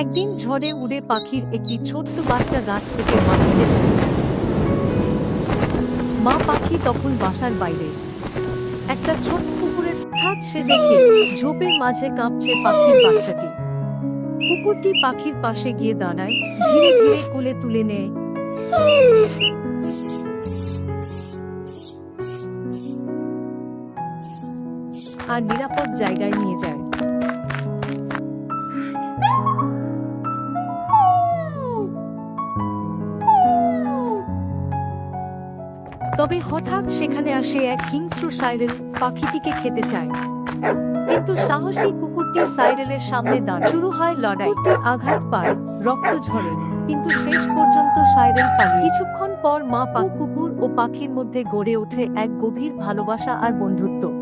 একদিন ঝড়ে উড়ে পাখির একটি ছোট্ট বাচ্চা গাছ থেকে মাটিতে মা পাখি তখন বাসার বাইরে। একটা ছোট্ট পুকুরের ঠাক সে দেখে ঝোপের মাঝে কাঁপছে পাখির বাচ্চাটি। কুকুরটি পাখির পাশে গিয়ে দাঁড়ায়, ধীরে ধীরে কোলে তুলে নেয়। আর নিরাপদ জায়গায় নিয়ে যায়। তবে হঠাৎ সেখানে আসে এক হিংস্র সাইরেল পাখিটিকে খেতে চায়। কিন্তু সাহসী কুকুরটি সাইরেলের সামনে দাঁড়। শুরু হয় লড়াই, আঘাত পায়, রক্ত ঝরে। কিন্তু শেষ পর্যন্ত সাইরেল পালিয়ে কিছুক্ষণ পর মা পা, কুকুর ও পাখির মধ্যে গড়ে ওঠে এক গভীর ভালোবাসা আর বন্ধুত্ব।